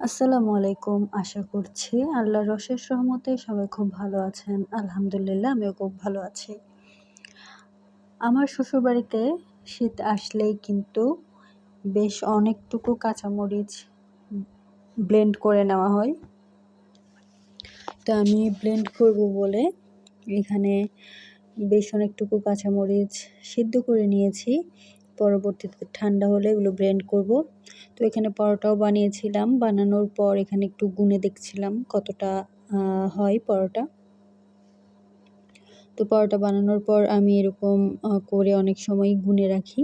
আসসালামু আলাইকুম। আশা করছি আল্লাহর অশেষ রহমতে সবাই খুব ভালো আছেন। আলহামদুলিল্লাহ, আমিও খুব ভালো আছি। আমার শ্বশুরবাড়িতে শীত আসলেই কিন্তু বেশ অনেকটুকু কাঁচামরিচ ব্লেন্ড করে নেওয়া হয়। তো আমি ব্লেন্ড করব বলে এখানে বেশ অনেকটুকু কাঁচামরিচ সিদ্ধ করে নিয়েছি। পরবর্তীতে ঠান্ডা হলে এগুলো ব্লেন্ড করব। তো এখানে পরোটাও বানিয়েছিলাম। বানানোর পর এখানে একটু গুনে দেখছিলাম কতটা হয় পরোটা। তো পরোটা বানানোর পর আমি এরকম করে অনেক সময় গুনে রাখি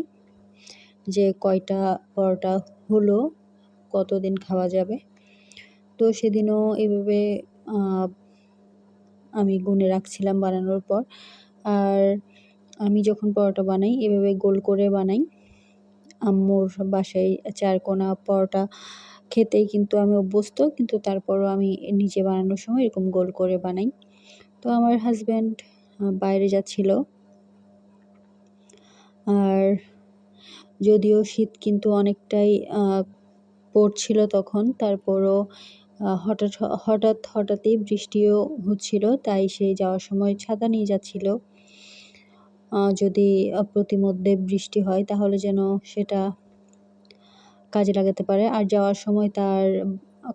যে কয়টা পরোটা হলো, কতদিন খাওয়া যাবে। তো সেদিনও এভাবে আমি গুনে রাখছিলাম বানানোর পর। আর আমি যখন পরোটা বানাই, এভাবে গোল করে বানাই। আম্মুর বাসায় চারকোনা পরোটা খেতেই কিন্তু আমি অভ্যস্ত, কিন্তু তারপরও আমি নিজে বানানোর সময় এরকম গোল করে বানাই। তো আমার হাজব্যান্ড বাইরে যাচ্ছিল। আর যদিও শীত কিন্তু অনেকটাই পড়ছিল তখন, তারপরও হঠাৎ হঠাৎ, হঠাৎই বৃষ্টিও হচ্ছিল, তাই সে যাওয়ার সময় ছাতা নিয়ে যাচ্ছিল। যদি প্রতিমধ্যে বৃষ্টি হয়, তাহলে যেন সেটা কাজে লাগাতে পারে। আর যাওয়ার সময় তার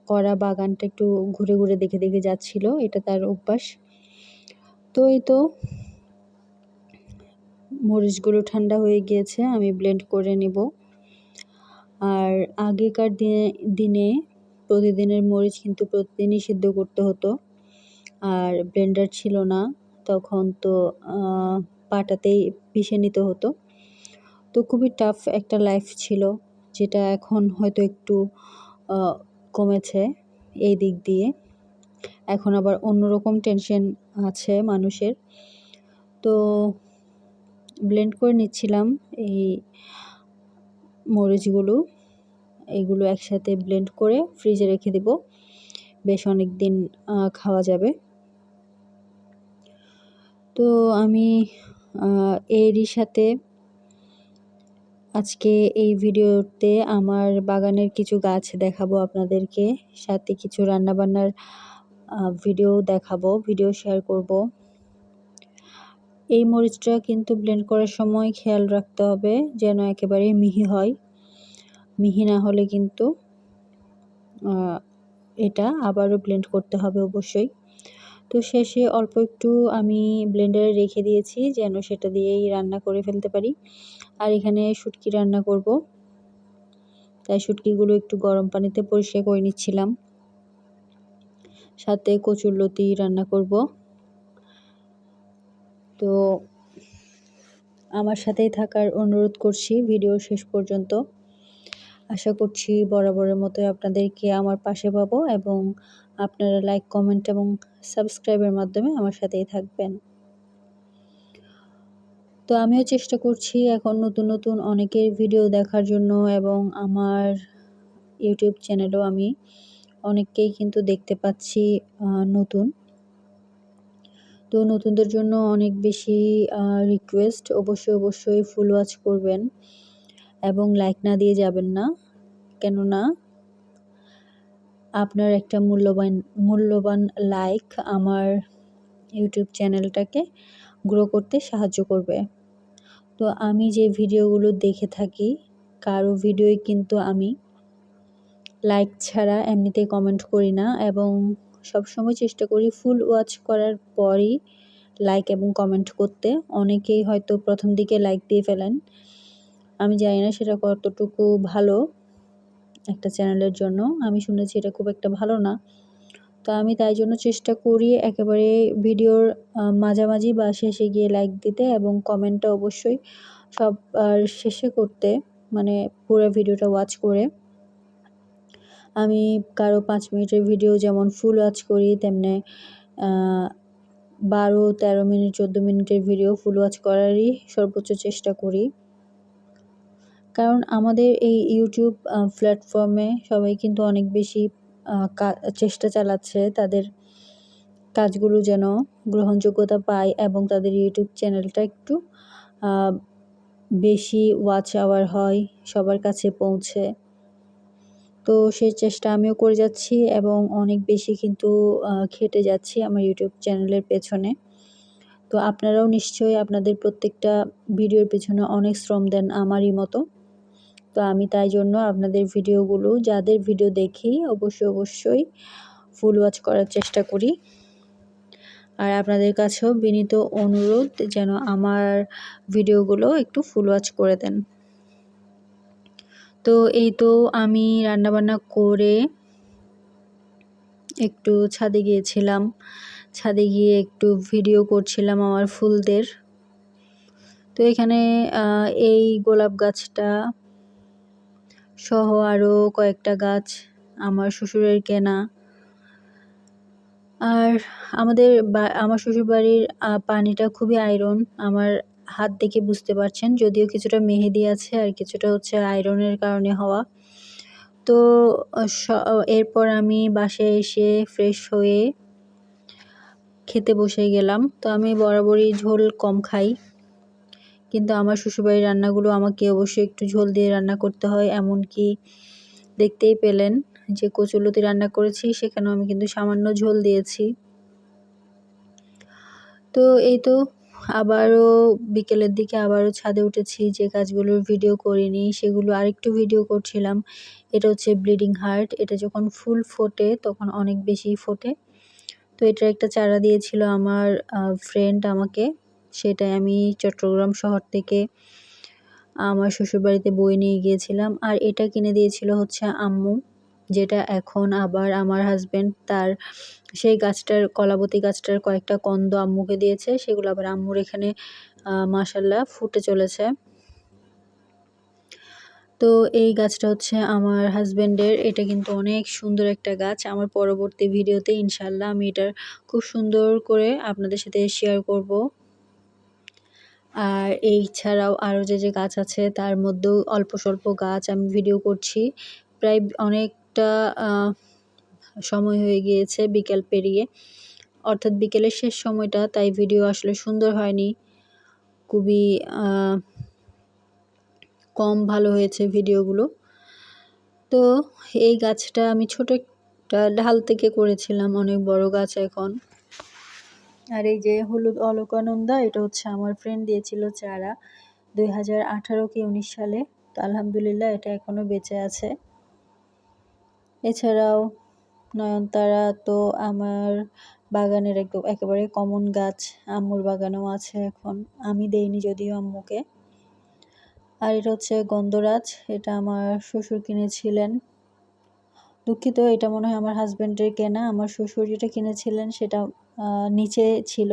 করা বাগানটা একটু ঘুরে ঘুরে দেখে দেখে যাচ্ছিল, এটা তার অভ্যাস। তো এই তো, মরিচগুলো ঠান্ডা হয়ে গিয়েছে, আমি ব্লেন্ড করে নেব। আর আগেকার দিনে দিনে প্রতিদিনের মরিচ কিন্তু প্রতিদিনই সিদ্ধ করতে হতো। আর ব্লেন্ডার ছিল না, তখন তো পাটাতেই পিষে নিতে হতো। তো খুবই টাফ একটা লাইফ ছিল, যেটা এখন হয়তো একটু কমেছে এই দিক দিয়ে। এখন আবার অন্যরকম টেনশন আছে মানুষের। তো ব্লেন্ড করে নিচ্ছিলাম এই মরিচগুলো। এইগুলো একসাথে ব্লেন্ড করে ফ্রিজে রেখে দেব। বেশ অনেক দিন খাওয়া যাবে। তো আমি এরই সাথে আজকে এই ভিডিওতে আমার বাগানের কিছু গাছ দেখাবো আপনাদেরকে, সাথে কিছু রান্নাবান্নার ভিডিও দেখাবো ভিডিও শেয়ার করব। এই মরিচটা কিন্তু ব্লেন্ড করার সময় খেয়াল রাখতে হবে যেন একেবারে মিহি হয়। মিহি না হলে কিন্তু এটা আবারও ব্লেন্ড করতে হবে অবশ্যই। তো শেষে অল্প একটু আমি ব্লেন্ডারে রেখে দিয়েছি যেন সেটা দিয়েই রান্না করে ফেলতে পারি। আর এখানে শুটকি রান্না করব। তাই শুটকিগুলো একটু গরম পানিতে পরিষ্কার করে নিচ্ছিলাম। সাথে কচুর লতি রান্না করব। তো আমার সাথেই থাকার অনুরোধ করছি ভিডিও শেষ পর্যন্ত। আশা করছি বরাবরের মতো আপনাদেরকে আমার পাশে পাবো এবং আপনারা লাইক কমেন্ট এবং সাবস্ক্রাইবের মাধ্যমে আমার সাথেই থাকবেন। তো আমিও চেষ্টা করছি এখন নতুন নতুন অনেকের ভিডিও দেখার জন্য এবং আমার ইউটিউব চ্যানেলও আমি অনেককেই কিন্তু দেখতে পাচ্ছি নতুন। তো নতুনদের জন্য অনেক বেশি রিকোয়েস্ট অবশ্যই অবশ্যই ফুল ওয়াচ করবেন এবং লাইক না দিয়ে যাবেন না। কেননা আপনার একটা মূল্যবান মূল্যবান লাইক আমার ইউটিউব চ্যানেলটাকে গ্রো করতে সাহায্য করবে। তো আমি যে ভিডিওগুলো দেখে থাকি, কারও ভিডিওই কিন্তু আমি লাইক ছাড়া এমনিতেই কমেন্ট করি না এবং সবসময় চেষ্টা করি ফুল ওয়াচ করার পরই লাইক এবং কমেন্ট করতে। অনেকেই হয়তো প্রথম দিকে লাইক দিয়ে ফেলেন। আমি জানি না সেটা কতটুকু ভালো। একটা চ্যানেলের জন্য। আমি শুনেছি এটা খুব একটা ভালো না। তো আমি তাই জন্য চেষ্টা করি একেবারে ভিডিওর মাঝামাঝি বা শেষে গিয়ে লাইক দিতে এবং কমেন্টটা অবশ্যই সব, আর শেষে করতে মানে পুরো ভিডিওটা ওয়াচ করে। আমি কারও পাঁচ মিনিটের ভিডিও যেমন ফুল ওয়াচ করি, তেমনি বারো, তেরো মিনিট, চোদ্দ মিনিটের ভিডিও ফুল ওয়াচ করারই সর্বোচ্চ চেষ্টা করি। কারণ আমাদের এই ইউটিউব প্ল্যাটফর্মে সবাই কিন্তু অনেক বেশি চেষ্টা চালাচ্ছে তাদের কাজগুলো যেন গ্রহণযোগ্যতা পায় এবং তাদের ইউটিউব চ্যানেলটা একটু বেশি ওয়াচ আওয়ার হয়, সবার কাছে পৌঁছে। তো সেই চেষ্টা আমিও করে যাচ্ছি এবং অনেক বেশি কিন্তু খেটে যাচ্ছি আমার ইউটিউব চ্যানেলের পেছনে। তো আপনারাও নিশ্চয়ই আপনাদের প্রত্যেকটা ভিডিওর পেছনে অনেক শ্রম দেন আমারই মতো। তো আমি তাই জন্য আপনাদের ভিডিওগুলো, যাদের ভিডিও দেখি, অবশ্যই অবশ্যই ফুল ওয়াচ করার চেষ্টা করি। আর আপনাদের কাছেও বিনীত অনুরোধ যেন আমার ভিডিওগুলো একটু ফুল ওয়াচ করে দেন। তো এই তো আমি রান্নাবান্না করে একটু ছাদে গিয়েছিলাম। ছাদে গিয়ে একটু ভিডিও করছিলাম আমার ফুলদের। তো এখানে এই গোলাপ গাছটা সহ আরও কয়েকটা গাছ আমার শ্বশুরের কেনা। আর আমাদের আমার শ্বশুরবাড়ির পানিটা খুবই আয়রন আমার হাত দেখে বুঝতে পারছেন, যদিও কিছুটা মেহেদি আছে আর কিছুটা হচ্ছে আয়রনের কারণে হওয়া। তো এরপর আমি বাসায় এসে ফ্রেশ হয়ে খেতে বসে গেলাম। তো আমি বরাবরই ঝোল কম খাই। কিন্তু আমার শ্বশুরবাড়ির রান্নাগুলো আমাকে অবশ্যই একটু ঝোল দিয়ে রান্না করতে হয়, এমনকি দেখতেই পেলেন যে কচুলতি রান্না করেছি, সেখানেও আমি কিন্তু সামান্য ঝোল দিয়েছি। তো এই তো আবারও বিকেলের দিকে আবারও ছাদে উঠেছি, যে কাজগুলোর ভিডিও করিনি, সেগুলো আরেকটু ভিডিও করছিলাম। এটা হচ্ছে ব্লিডিং হার্ট, এটা যখন ফুল ফোটে তখন অনেক বেশি ফোটে। তো এটার একটা চারা দিয়েছিল আমার ফ্রেন্ড আমাকে। সেটাই আমি চট্টগ্রাম শহর থেকে আমার শ্বশুরবাড়িতে বই নিয়ে গিয়েছিলাম। আর এটা কিনে দিয়েছিল হচ্ছে আম্মু, যেটা এখন আবার আমার হাজব্যান্ড তার সেই গাছটার, কলাবতী গাছটার কয়েকটা কন্দ আম্মুকে দিয়েছে, সেগুলো আবার আম্মুর এখানে মাসাল্লাহ ফুটে চলেছে। তো এই গাছটা হচ্ছে আমার হাজব্যান্ডের এটা কিন্তু অনেক সুন্দর একটা গাছ। আমার পরবর্তী ভিডিওতে ইনশাল্লাহ আমি এটার খুব সুন্দর করে আপনাদের সাথে শেয়ার করব। আর এই ছাড়াও আরও যে যে গাছ আছে, তার মধ্যেও অল্প স্বল্প গাছ আমি ভিডিও করছি। প্রায় অনেকটা সময় হয়ে গিয়েছে বিকেল পেরিয়ে। অর্থাৎ বিকেলের শেষ সময়টা, তাই ভিডিও আসলে সুন্দর হয়নি। খুবই কম ভালো হয়েছে ভিডিওগুলো তো এই গাছটা আমি ছোট একটা ঢাল থেকে করেছিলাম, অনেক বড় গাছ এখন। আর এই যে হলুদ অলকানন্দা, এটা হচ্ছে আমার ফ্রেন্ড দিয়েছিল চারা দুই হাজার আঠারো কি উনিশ সালে। তো আলহামদুলিল্লাহ এটা এখনও বেঁচে আছে। এছাড়াও নয়নতারা তো আমার বাগানের একদম একেবারে কমন গাছ, আম্মুর বাগানেও আছে এখন। আমি দেইনি যদিও আম্মুকে। আর এটা হচ্ছে গন্ধরাজ, এটা আমার শ্বশুর কিনেছিলেন। দুঃখিত, এটা মনে হয় আমার হাজব্যান্ডের কেনা। আমার শ্বশুর যেটা কিনেছিলেন সেটা নিচে ছিল।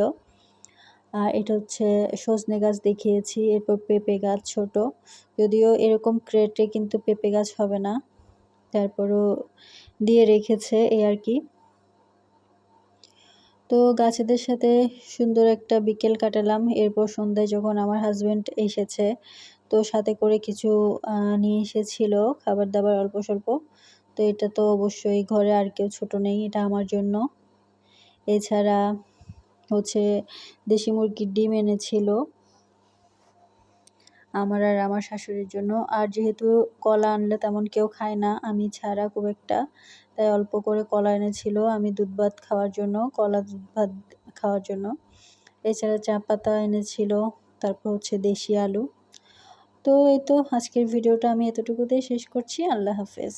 আর এটা হচ্ছে সজনে গাছ দেখিয়েছি, এরপর পেঁপে গাছ ছোট। যদিও এরকম ক্রেটে কিন্তু পেঁপে গাছ হবে না। তারপরও দিয়ে রেখেছে এই আর কি। তো গাছেদের সাথে সুন্দর একটা বিকেল কাটালাম। এরপর সন্ধ্যায় যখন আমার হাজব্যান্ড এসেছে, তো সাথে করে কিছু নিয়ে এসেছিল, খাবার দাবার অল্প স্বল্প। তো এটা তো অবশ্যই ঘরে আর কেউ ছোট নেই, এটা আমার জন্য। এছাড়া হচ্ছে দেশি মুরগির ডিম এনেছিল আমার আর আমার শাশুড়ির জন্য। আর যেহেতু কলা আনলে তেমন কেউ খায় না, আমি ছাড়া খুব একটা। তাই অল্প করে কলা এনেছিল আমি দুধ ভাত খাওয়ার জন্য, কলা দুধ ভাত খাওয়ার জন্য। এছাড়া চা পাতা এনেছিল, তারপর হচ্ছে দেশি আলু। তো এই তো আজকের ভিডিওটা আমি এতটুকুতেই শেষ করছি। আল্লাহ হাফেজ।